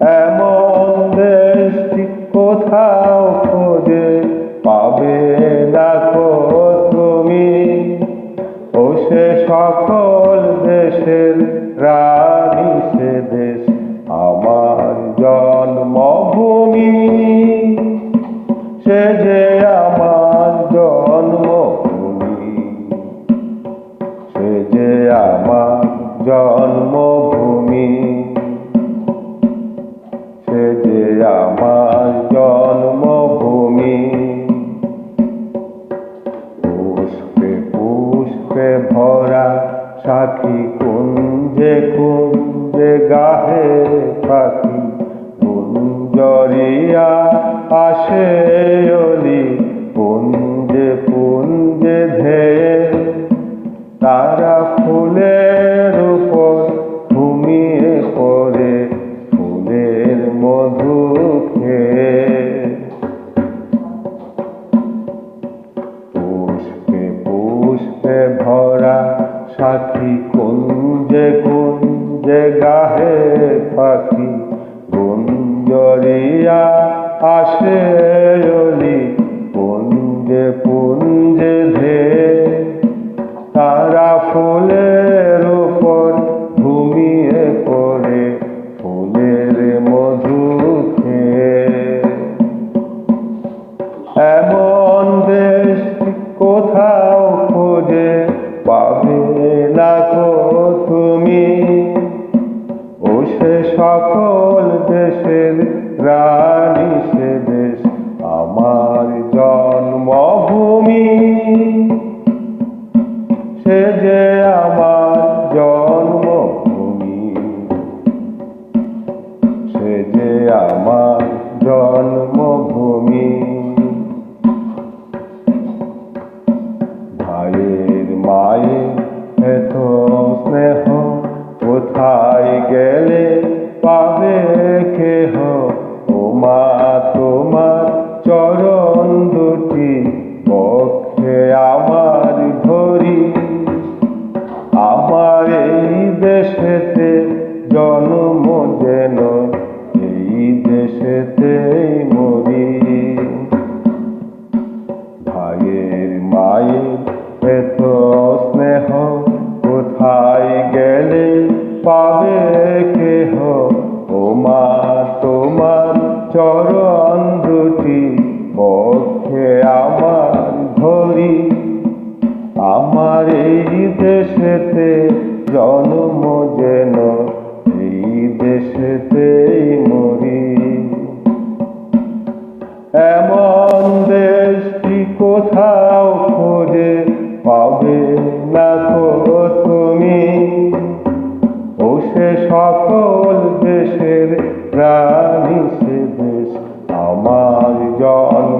এমন দেশটি কোথাও খোঁজে পাবে না কো তুমি? ও সে সকল দেশের রানী, সে দেশ আমার জন্মভূমি। সে যে আমার জন্মভূমি। সে যে আমার জন্মভূমি গাহে গুঞ্জরিয়া আসে। কুঞ্জে গাহে পাখি গুঞ্জরিয়া আসে অলি, পুঞ্জে পুঞ্জে ধে তারা ফুলের উপর ঘুমিয়ে পড়ে, ফুলের মধু খেয়ে। এমন দেশ কোথাও খোঁজে পাবে সকল দেশের রানী সে দেশ, আমার জন্মভূমি। সে যে আমার জন্মভূমি। সে যে আমার জন্মভূমি। ভাইয়ের মায়ের কেহ ও মা তোমার চরণ দুটি পক্ষে আমার ধরি। আমার এই দেশেতে জন্ম যেন, এই দেশেতেই মরি। এমন দেশটি কোথাও